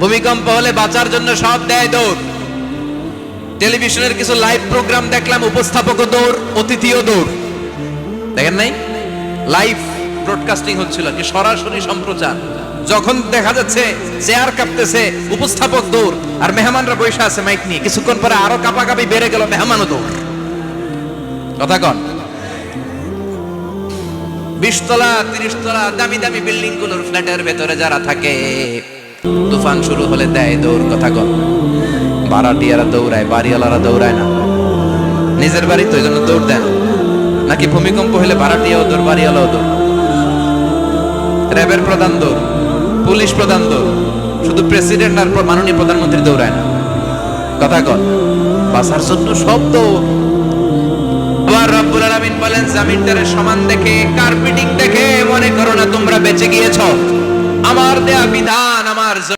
ভূমিকম্প হলে বাঁচার জন্য সব দেয় দৌড়। টেলিভিশনের কিছু লাইভ প্রোগ্রাম দেখলাম উপস্থাপকও দৌড়, অতিথিও দৌড়। দেখেন নাই? লাইভ ব্রডকাস্টিং হচ্ছিল কি? সরাসরি সম্প্রচার। যখন দেখা যাচ্ছে চেয়ার কাঁপতেছে, উপস্থাপক দৌড়। আর মেহমানরা বসে আছে মাইক নিয়ে। কিছুক্ষণ পরে আরও কাপাকাপি বেড়ে গেল মেহমানও দৌড়। কথা কন। বিশতলা তিরিশ তলা দামি দামি বিল্ডিংগুলোর ফ্ল্যাটের ভেতরে যারা থাকে তুফান শুরু হলে দেয়, দৌড় কথা কন। ভাড়াটিয়ারা দৌড়ায়, বাড়িওয়ালারা দৌড়ায় না। নিজের বাড়ি তো জন্য দৌড় দেয় না। নাকি ভূমিকম্প হলে ভাড়াটিয়াও দৌড়, বাড়িওয়ালাও দৌড়? র্যাবের প্রধান দৌড়, পুলিশ প্রধান দৌড়। শুধু প্রেসিডেন্ট আর মাননীয় প্রধানমন্ত্রী দৌড়ায় না। কথা কন বাসার জন্য সব দৌড়। রব্বুল আলামিন বলেন জামিনটারে সমান দেখে কার্পেটিং দেখে, মনে করো না তোমরা বেঁচে গিয়েছো। আমার দেয়া বিধান আমার